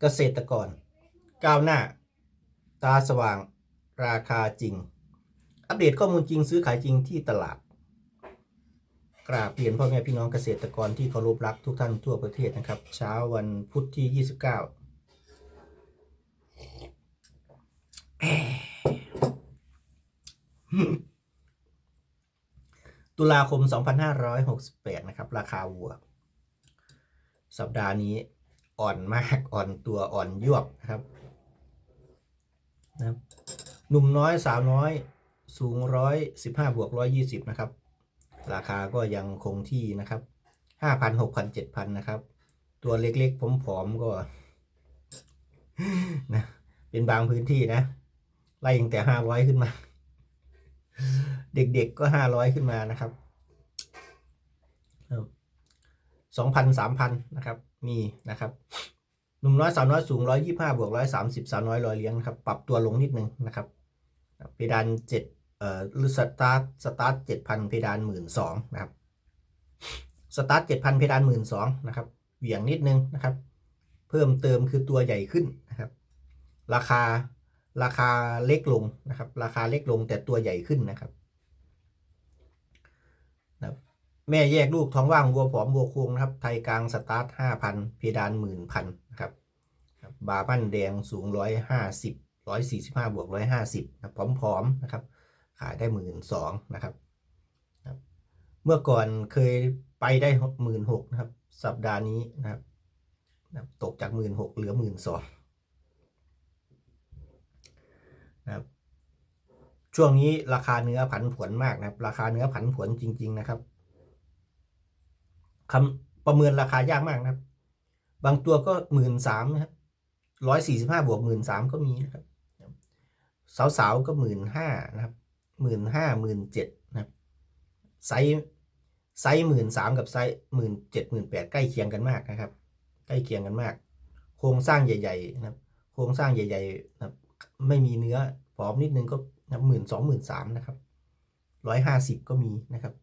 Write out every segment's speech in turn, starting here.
เกษตรกร ก้าวหน้า ตาสว่าง ราคาจริง อัปเดตข้อมูลจริงซื้อขายจริงที่ตลาด กราบเรียนพ่อแม่พี่น้องเกษตรกรที่เคารพรักทุกท่านทั่วประเทศนะครับ เช้าวันพุธที่ 29 ตุลาคม 2568 นะครับ ราคาวัว สัปดาห์นี้ อ่อนมากอ่อนตัวอ่อนยวบนะครับนะครับหนุ่มน้อยสาวน้อยสูงร้อยสิบห้าบวกร้อยยี่สิบนะครับ ราคาก็ยังคงที่นะครับห้าพันหกพันเจ็ดพันนะครับ ตัวเล็กๆผอมๆก็นะเป็นบางพื้นที่นะ ไล่ตั้งแต่ห้าร้อยขึ้นมา เด็กๆก็ห้าร้อยขึ้นมานะครับ สองพันสามพันนะครับมีนะครับหนุ่มน้อยสาวน้อยสูงร้อยยี่ห้าบวกร้อยสามสิบสาวน้อยร้อยเลี้ยงครับปรับตัวลงนิดนึงนะครับเพดานเจ็ดเอ่อหรือสตาร์ทสตาร์ทเจ็ดพันเพดานหมื่นสองนะครับสตาร์ทเจ็ดพันเพดานหมื่นสองนะครับเหวี่ยงนิดนึงนะครับ เพิ่มเติมคือตัวใหญ่ขึ้นนะครับ ราคาราคาเล็กลงนะครับ ราคาเล็กลงแต่ตัวใหญ่ขึ้นนะครับนะครับ แม่แยกลูกท้องว่างวัวผอมวัวโคงนะครับ ไทยกลางสตาร์ทห้าพันเพดานหมื่นพันนะครับ บาบันแดงสูงร้อยห้าสิบร้อยสี่สิบห้าบวกร้อยห้าสิบนะผอมๆนะครับ ขายได้หมื่นสองนะครับ เมื่อก่อนเคยไปได้หมื่นหกนะครับ สัปดาห์นี้นะครับ ตกจากหมื่นหกเหลือหมื่นสองนะครับช่วงนี้ราคาเนื้อผันผวนมากนะครับ ราคาเนื้อผันผวนจริง ๆ นะครับ คำประเมินราคายากมากนะครับ บางตัวก็หมื่นสามนะครับร้อยสี่สิบห้าบวกหมื่นสามก็มีนะครับ สาวๆก็หมื่นห้านะครับหมื่นห้าหมื่นเจ็ดนะครับ ไซส์ไซส์หมื่นสามกับไซส์หมื่นเจ็ดหมื่นแปดใกล้เคียงกันมากนะครับ ใกล้เคียงกันมาก โครงสร้างใหญ่ ๆ นะครับ โครงสร้างใหญ่ๆนะครับ ไม่มีเนื้อผอมนิดนึงก็หมื่นสองหมื่นสามนะครับร้อยห้าสิบก็มีนะครับ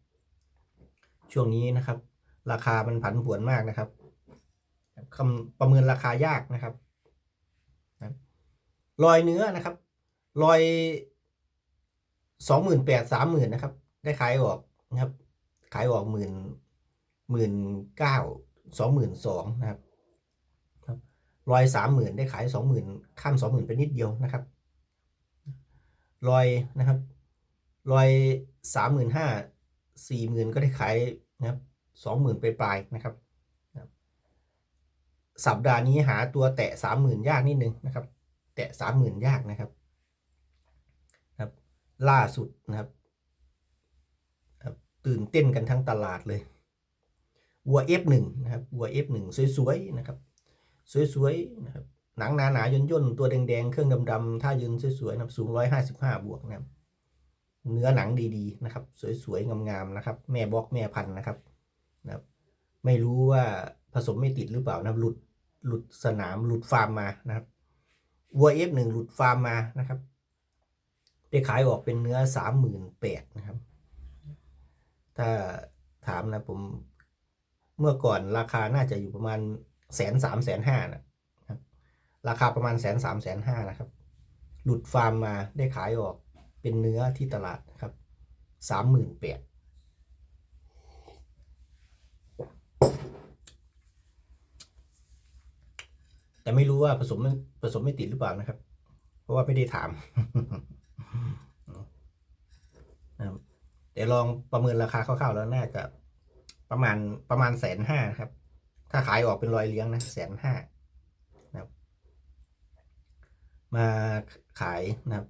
ช่วงนี้นะครับ ราคามันผันผวนมากนะครับคำประเมินราคายากนะครับรอยเนื้อนะครับรอยสองหมื่นแปดสามหมื่นนะครับ ได้ขายออกนะครับ ขายออกหมื่นหมื่นเก้าสองหมื่นสองนะครับครับรอยสามหมื่นได้ขายสองหมื่นข้ามสองหมื่นไปนิดเดียวนะครับรอยนะครับรอยสามหมื่นห้าสี่หมื่นก็ได้ขายนะครับ สองหมื่นไปปลายนะครับ สัปดาห์นี้หาตัวแตะสามหมื่นยากนิดนึงนะครับ แตะสามหมื่นยากนะครับครับ ล่าสุดนะครับ ตื่นเต้นกันทั้งตลาดเลยวัว F1 นะครับวัว F1 สวยๆนะครับ สวยๆนะครับหนังหนาๆย่นๆตัวแดงๆ เครื่องดำๆท่ายืนสวยๆนะครับสูง155บวกนะครับเนื้อหนังดีๆนะครับ สวยๆ งามๆนะครับ แม่บอกแม่พันนะครับ นะครับไม่รู้ว่าผสมไม่ติดหรือเปล่านะหลุดหลุดสนามหลุดฟาร์มมานะครับวัว F1 หลุดฟาร์มมานะครับไปขายออกเป็นเนื้อสามหมื่นแปดนะครับ ถ้าถามนะผมเมื่อก่อนราคาน่าจะอยู่ประมาณแสนสามแสนห้านะครับ ราคาประมาณแสนสามแสนห้านะครับ หลุดฟาร์มมาได้ขายออกเป็นเนื้อที่ตลาดนะครับสามหมื่นแปด แต่ไม่รู้ว่าผสมผสมไม่ติดหรือเปล่านะครับ เพราะว่าไม่ได้ถามนะครับแต่ลองประเมินราคาคร่าวๆแล้วน่าจะประมาณประมาณแสนห้าครับ ถ้าขายออกเป็นรอยเลี้ยงนะแสนห้านะครับ มาขายนะครับ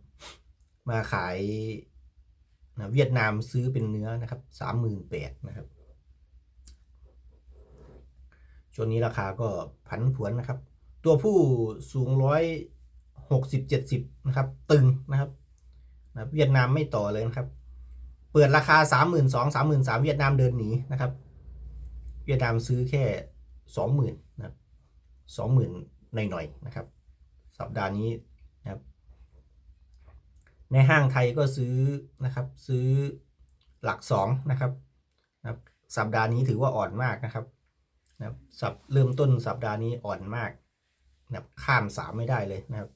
มาขายนะเวียดนามซื้อเป็นเนื้อนะครับสามหมื่นแปดนะครับ ช่วงนี้ราคาก็ผันผวนนะครับ ตัวผู้สูงร้อยหกสิบเจ็ดสิบนะครับ ตึงนะครับนะเวียดนามไม่ต่อเลยนะครับ เปิดราคาสามหมื่นสองสามหมื่นสามเวียดนามเดินหนีนะครับ เวียดนามซื้อแค่สองหมื่นนะครับสองหมื่นหน่อยๆนะครับ สัปดาห์นี้นะครับ ในห้างไทยก็ซื้อนะครับ ซื้อหลักสองนะครับนะครับ สัปดาห์นี้ถือว่าอ่อนมากนะครับ นะครับสับเริ่มต้นสัปดาห์นี้อ่อนมากนะครับข้ามสามไม่ได้เลยนะครับ